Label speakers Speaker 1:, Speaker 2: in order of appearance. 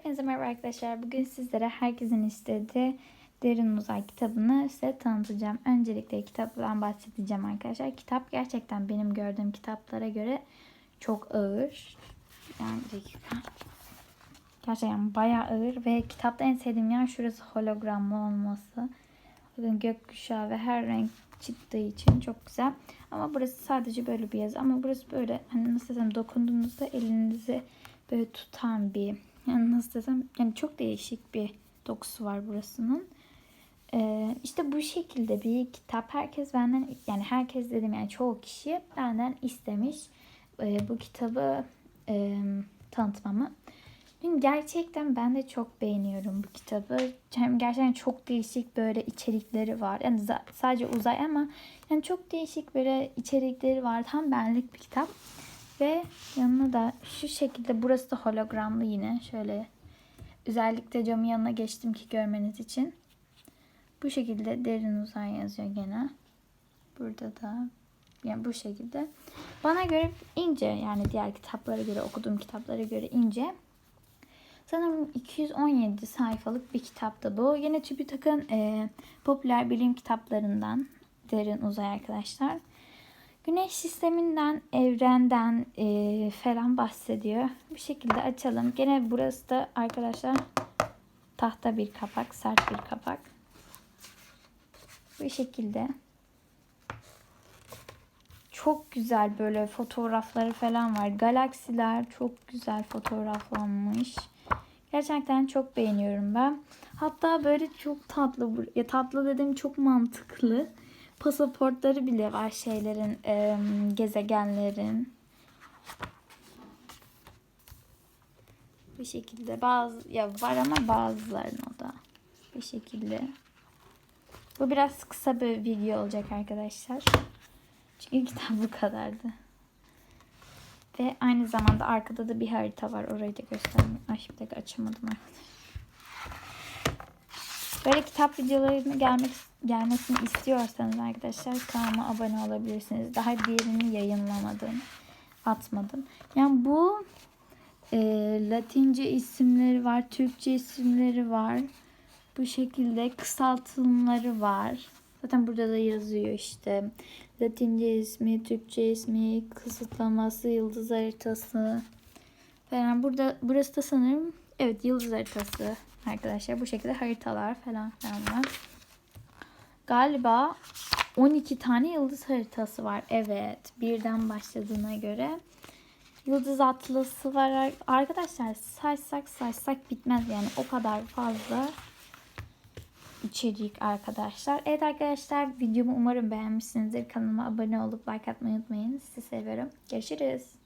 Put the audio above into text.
Speaker 1: Hepinize merhaba arkadaşlar. Bugün sizlere herkesin istediği Derin Uzay kitabını size tanıtacağım. Öncelikle kitaptan bahsedeceğim arkadaşlar. Kitap gerçekten benim gördüğüm kitaplara göre çok ağır. Yani. Gerçekten bayağı ağır ve kitapta en sevdiğim yer şurası hologramlı olması. Bakın gökkuşağı ve her renk çıktığı için çok güzel. Ama burası sadece böyle bir yazı. Ama burası böyle hani nasıl desem dokunduğunuzda elinizi böyle tutan bir nasıl desem yani çok değişik bir dokusu var burasının. Ee, işte bu şekilde bir kitap herkes benden yani herkes dedim yani çoğu kişi benden istemiş e, bu kitabı e, tanıtmamı. Çünkü gerçekten ben de çok beğeniyorum bu kitabı. Hem gerçekten çok değişik böyle içerikleri var. Yani sadece uzay ama yani çok değişik böyle içerikleri var. Tam benlik bir kitap. Ve yanına da şu şekilde burası da hologramlı yine. Şöyle özellikle camın yanına geçtim ki görmeniz için. Bu şekilde derin uzay yazıyor gene. Burada da yani bu şekilde. Bana göre ince yani diğer kitaplara göre okuduğum kitaplara göre ince. Sanırım 217 sayfalık bir kitaptı bu. Yine TÜBİTAK'ın e, popüler bilim kitaplarından derin uzay arkadaşlar. Güneş sisteminden, evrenden e, falan bahsediyor. Bu şekilde açalım. Gene burası da arkadaşlar tahta bir kapak, sert bir kapak. Bu şekilde. Çok güzel böyle fotoğrafları falan var. Galaksiler çok güzel fotoğraflanmış. Gerçekten çok beğeniyorum ben. Hatta böyle çok tatlı, ya tatlı dedim çok mantıklı pasaportları bile var şeylerin, e, gezegenlerin. Bir şekilde bazı ya var ama bazılarının o da bir şekilde. Bu biraz kısa bir video olacak arkadaşlar. Çünkü kitap bu kadardı. Ve aynı zamanda arkada da bir harita var. Orayı da göstereyim. Ay bir açamadım arkadaşlar. Böyle kitap videolarının gelmek, gelmesini istiyorsanız arkadaşlar kanalıma abone olabilirsiniz. Daha diğerini yayınlamadım. Atmadım. Yani bu e, Latince isimleri var. Türkçe isimleri var. Bu şekilde kısaltımları var. Zaten burada da yazıyor işte. Latince ismi, Türkçe ismi, kısıtlaması, yıldız haritası falan. Burada burası da sanırım evet yıldız haritası arkadaşlar. Bu şekilde haritalar falan falan var. Galiba 12 tane yıldız haritası var. Evet. Birden başladığına göre. Yıldız atlası var. Arkadaşlar saysak saysak bitmez yani. O kadar fazla içerik arkadaşlar. Evet arkadaşlar videomu umarım beğenmişsinizdir. Kanalıma abone olup like atmayı unutmayın. Sizi seviyorum. Görüşürüz.